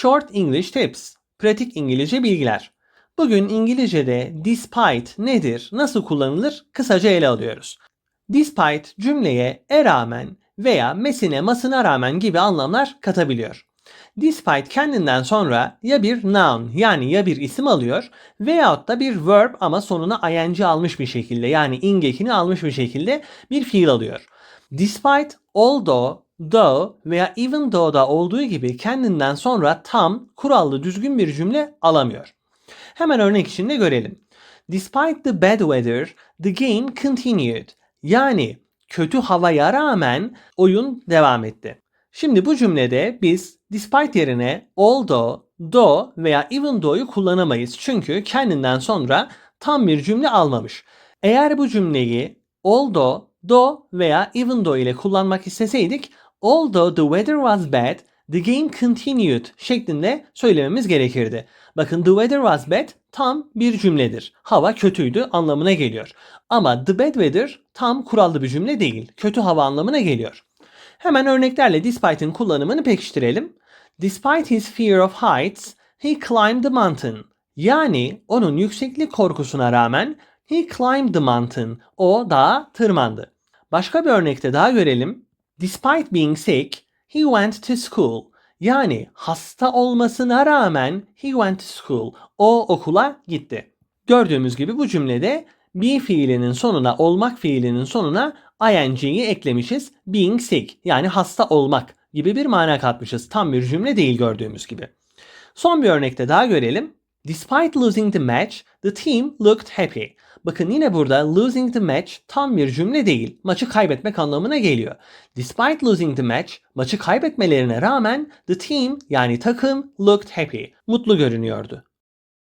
Short English Tips. Pratik İngilizce bilgiler. Bugün İngilizce'de despite nedir, nasıl kullanılır kısaca ele alıyoruz. Despite cümleye e rağmen veya mesine masına rağmen gibi anlamlar katabiliyor. Despite kendinden sonra ya bir noun yani ya bir isim alıyor veyahut da bir verb ama sonuna ing almış bir şekilde yani ing ekini almış bir şekilde bir fiil alıyor. Despite, although, though veya even though da olduğu gibi kendinden sonra tam, kurallı, düzgün bir cümle alamıyor. Hemen örnek içinde görelim. Despite the bad weather, the game continued. Yani kötü havaya rağmen oyun devam etti. Şimdi bu cümlede biz despite yerine although, though veya even though'yu kullanamayız. Çünkü kendinden sonra tam bir cümle almamış. Eğer bu cümleyi although, though veya even though ile kullanmak isteseydik although the weather was bad, the game continued şeklinde söylememiz gerekirdi. Bakın the weather was bad tam bir cümledir. Hava kötüydü anlamına geliyor. Ama the bad weather tam kurallı bir cümle değil. Kötü hava anlamına geliyor. Hemen örneklerle despite'in kullanımını pekiştirelim. Despite his fear of heights, he climbed the mountain. Yani onun yükseklik korkusuna rağmen he climbed the mountain. O dağa tırmandı. Başka bir örnekte daha görelim. Despite being sick, he went to school. Yani hasta olmasına rağmen he went to school. O okula gitti. Gördüğümüz gibi bu cümlede be fiilinin sonuna olmak fiilinin sonuna ing'yi eklemişiz. Being sick yani hasta olmak gibi bir mana katmışız. Tam bir cümle değil gördüğümüz gibi. Son bir örnekte daha görelim. Despite losing the match, the team looked happy. Bakın yine burada losing the match tam bir cümle değil. Maçı kaybetmek anlamına geliyor. Despite losing the match, maçı kaybetmelerine rağmen the team yani takım looked happy. Mutlu görünüyordu.